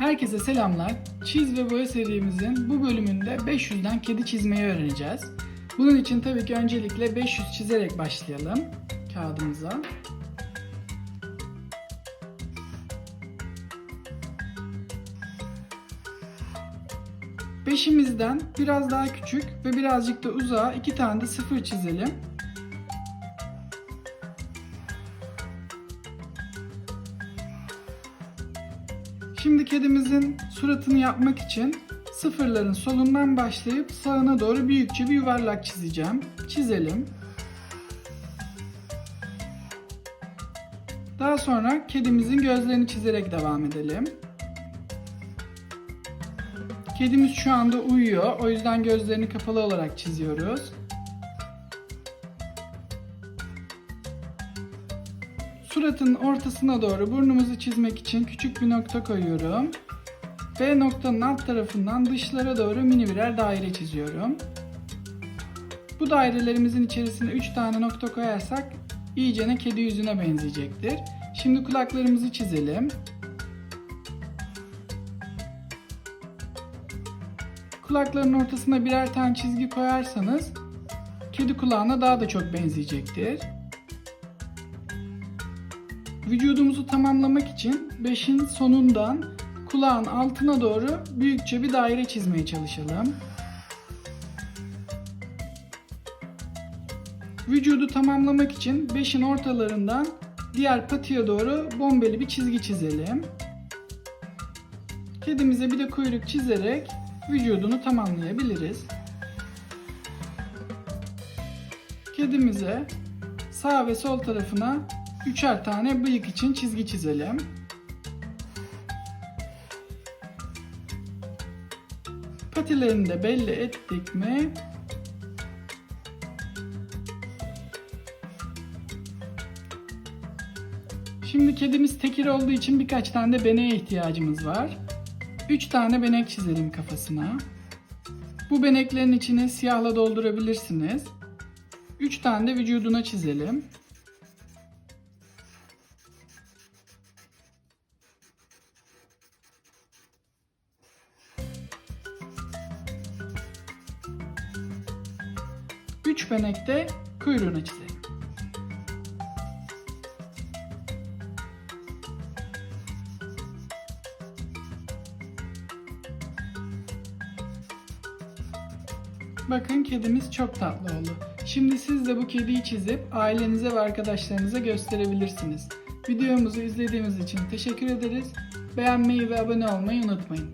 Herkese selamlar. Çiz ve boya serimizin bu bölümünde 500'den kedi çizmeyi öğreneceğiz. Bunun için tabii ki öncelikle 500 çizerek başlayalım kağıdımıza. Beşimizden biraz daha küçük ve birazcık da uzağa iki tane de sıfır çizelim. Şimdi kedimizin suratını yapmak için sıfırların solundan başlayıp sağına doğru büyükçe bir yuvarlak çizeceğim. Çizelim. Daha sonra kedimizin gözlerini çizerek devam edelim. Kedimiz şu anda uyuyor. O yüzden gözlerini kapalı olarak çiziyoruz. Suratın ortasına doğru burnumuzu çizmek için küçük bir nokta koyuyorum. B noktanın alt tarafından dışlara doğru mini birer daire çiziyorum. Bu dairelerimizin içerisine 3 tane nokta koyarsak iyicene kedi yüzüne benzeyecektir. Şimdi kulaklarımızı çizelim. Kulakların ortasına birer tane çizgi koyarsanız kedi kulağına daha da çok benzeyecektir. Vücudumuzu tamamlamak için 5'in sonundan kulağın altına doğru büyükçe bir daire çizmeye çalışalım. Vücudu tamamlamak için 5'in ortalarından diğer patiye doğru bombeli bir çizgi çizelim. Kedimize bir de kuyruk çizerek vücudunu tamamlayabiliriz. Kedimize sağ ve sol tarafına üçer tane bıyık için çizgi çizelim. Patilerini de belli ettik mi? Şimdi kedimiz tekir olduğu için birkaç tane de beneğe ihtiyacımız var. 3 tane benek çizelim kafasına. Bu beneklerin içini siyahla doldurabilirsiniz. 3 tane de vücuduna çizelim. Üç benek de kuyruğuna çizelim. Bakın kedimiz çok tatlı oldu. Şimdi siz de bu kediyi çizip ailenize ve arkadaşlarınıza gösterebilirsiniz. Videomuzu izlediğiniz için teşekkür ederiz. Beğenmeyi ve abone olmayı unutmayın.